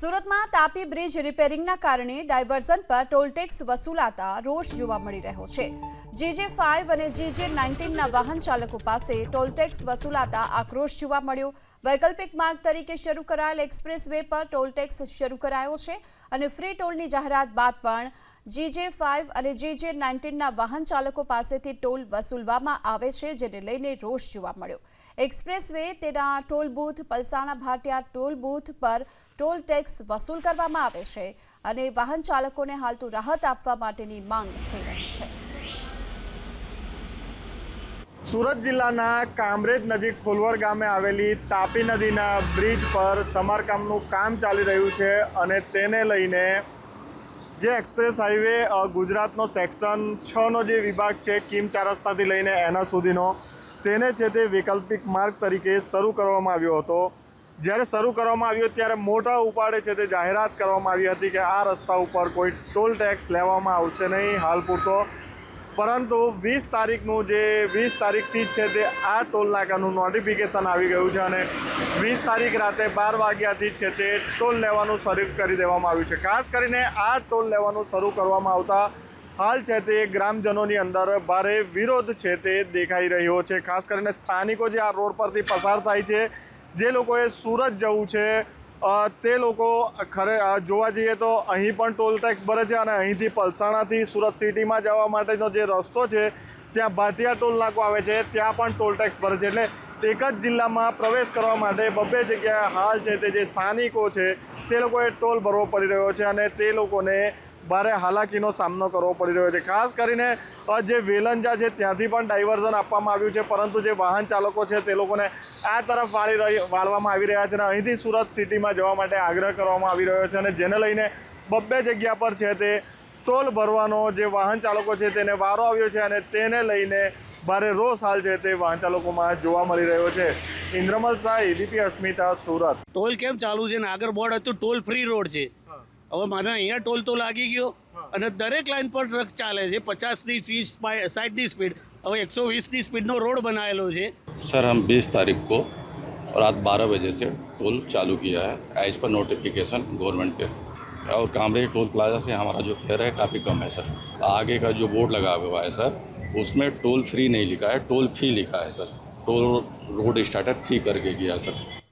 સુરતમાં તાપી બ્રિજ રિપેરિંગના કારણે ડાયવર્ઝન પર ટોલટેક્સ વસૂલાતા રોષ જોવા મળી રહ્યો છે. જીજે ફાઇવ અને જીજે નાઇન્ટીનના વાહન ચાલકો પાસે ટોલટેક્સ વસૂલાતા આક્રોશ જોવા મળ્યો. વૈકલ્પિક માર્ગ તરીકે શરૂ કરાયેલ એક્સપ્રેસ વે પર ટોલટેક્સ શરૂ કરાયો છે અને ફ્રી ટોલની જાહેરાત બાદ પણ જીજે ફાઇવ અને જીજે નાઇન્ટીનના વાહન ચાલકો પાસેથી ટોલ વસૂલવામાં આવે છે, જેને લઈને રોષ જોવા મળ્યો. એક્સપ્રેસ વે તેના toll booth, Palsana Bhatia toll booth પર ટોલ ટેક્સ વસૂલ કરવામાં આવે છે અને વાહન ચાલકોને હાલતું રાહત આપવા માટેની માંગ થઈ રહી છે. સુરત જિલ્લાના કામરેજ નજીક ખોલવડ ગામે આવેલી તાપી નદીના બ્રિજ પર સમારકામનું કામ ચાલી રહ્યું છે અને તેને લઈને જે એક્સપ્રેસ હાઈવે ગુજરાતનો સેક્શન છનો જે વિભાગ છે, કિમ ચાર રસ્તાથી લઈને એના સુધીનો, તેને છે તે વૈકલ્પિક માર્ગ તરીકે શરૂ કરવામાં આવ્યો હતો. જ્યારે શરૂ કરવામાં આવ્યો ત્યારે મોટા ઉપાડે છે તે જાહેરાત કરવામાં આવી હતી કે આ રસ્તા ઉપર કોઈ ટોલ ટેક્સ લેવામાં આવશે નહીં. હાલ પૂરતો પરંતુ વીસ તારીખનું જે વીસ તારીખથી જ છે તે આ ટોલ નાકાનું નોટિફિકેશન આવી ગયું છે અને વીસ તારીખ રાતે બાર વાગ્યાથી જ છે તે ટોલ લેવાનું શરૂ કરી દેવામાં આવ્યું છે. ખાસ કરીને આ ટોલ લેવાનું શરૂ કરવામાં આવતા હાલ છે તે ગ્રામજનોની અંદર ભારે વિરોધ છે તે દેખાઈ રહ્યો છે. ખાસ કરીને સ્થાનિકો જે આ રોડ પરથી પસાર થાય છે, જે લોકોએ સુરત જવું છે તે લોકો ખરે જોવા જઈએ તો અહીં પણ ટોલ ટેક્સ ભરે છે અને અહીંથી પલસાણાથી સુરત સિટીમાં જવા માટેનો જે રસ્તો છે, ત્યાં ભાટિયા ટોલ નાકો આવે છે, ત્યાં પણ ટોલ ટેક્સ ભરે છે. એટલે એક જ જિલ્લામાં પ્રવેશ કરવા માટે બબ્બે જગ્યાએ હાલ છે તે જે સ્થાનિકો છે, તે લોકોએ ટોલ ભરવો પડી રહ્યો છે અને તે લોકોને ભારે હાલાકીનો સામનો કરવો પડી રહ્યો છે. ખાસ કરીને જે વેલંજા છે, ત્યાંથી પણ ડાયવર્ઝન આપવામાં આવ્યું છે. પરંતુ જે વાહન ચાલકો છે, તે લોકોને આ તરફ વાળી રહી, વાળવામાં આવી રહ્યા છે અને અહીંથી સુરત સિટીમાં જવા માટે આગ્રહ કરવામાં આવી રહ્યો છે અને જેને લઈને બબ્બે જગ્યા પર છે તે ટોલ ભરવાનો જે વાહન ચાલકો છે, તેને વારો આવ્યો છે અને તેને લઈને ભારે રોષ હાલ છે તે વાહન ચાલકોમાં જોવા મળી રહ્યો છે. ઇન્દ્રમલ શાહ એબીપી અસ્મિતા, સુરત. ટોલ કેમ ચાલુ છે? ને આગળ બોર્ડ હતું ટોલ ફ્રી રોડ છે. હવે મને અહીંયા ટોલ તો લાગી ગયો અને દરેક લાઈન પર ટ્રક ચાલે છે પચાસની ત્રીસ સાઠની સ્પીડ હવે એકસો વીસની સ્પીડનો રોડ બનાવેલો છે सर हम 20 तारीख को रात 12 बजे से टोल चालू किया है एज पर नोटिफिकेशन गवर्नमेंट के और कामरेज टोल प्लाजा से हमारा जो फेयर है काफ़ी कम है सर आगे का जो बोर्ड लगा हुआ है सर उसमें टोल फ्री नहीं लिखा है टोल फी लिखा है sir toll road starter fee करके किया है सर